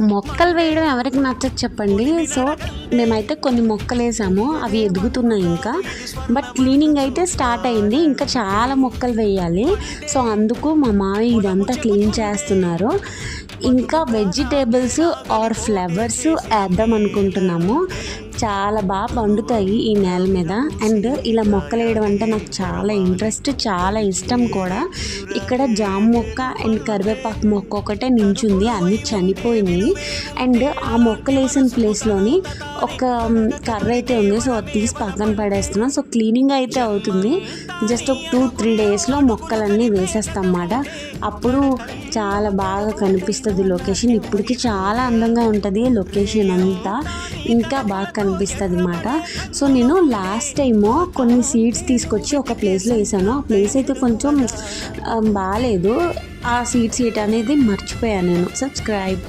మొక్కలు వేయడం ఎవరికి నచ్చదు చెప్పండి. సో మేమైతే కొన్ని మొక్కలు వేసాము. అవి ఎదుగుతున్నాయి ఇంకా. బట్ క్లీనింగ్ అయితే స్టార్ట్ అయింది. ఇంకా చాలా మొక్కలు వేయాలి. సో అందుకు మా మామయ్య ఇదంతా క్లీన్ చేస్తున్నారు. ఇంకా వెజిటేబుల్స్ ఆర్ ఫ్లవర్స్ వేద్దాం అనుకుంటున్నాము. చాలా బాగా పండుతాయి ఈ నేల మీద. అండ్ ఇలా మొక్కలు వేయడం అంటే నాకు చాలా ఇంట్రెస్ట్ చాలా ఇష్టం కూడా. ఇక్కడ జామ మొక్క అండ్ కరివేపాకు మొక్క ఒకటే నించుంది అన్నీ చనిపోయినాయి. అండ్ ఆ మొక్కలు వేసిన ప్లేస్లోని ఒక కర్ర అయితే ఉంది. సో అది తీసి పక్కన పడేస్తున్నాం. సో క్లీనింగ్ అయితే అవుతుంది. జస్ట్ ఒక టూ త్రీ డేస్లో మొక్కలన్నీ వేసేస్తాం అన్నమాట అప్పుడు చాలా బాగా కనిపిస్తుంది లొకేషన్. ఇప్పటికి చాలా అందంగా ఉంటుంది లొకేషన్ అంతా. ఇంకా బాగా కనిపిస్తుంది అన్నమాట సో నేను లాస్ట్ టైము కొన్ని సీడ్స్ తీసుకొచ్చి ఒక ప్లేస్లో వేసాను. ఆ ప్లేస్ అయితే కొంచెం బాగాలేదు ఆ సీడ్స్ సీట్ అనేది మర్చిపోయాను నేను. సబ్స్క్రైబ్.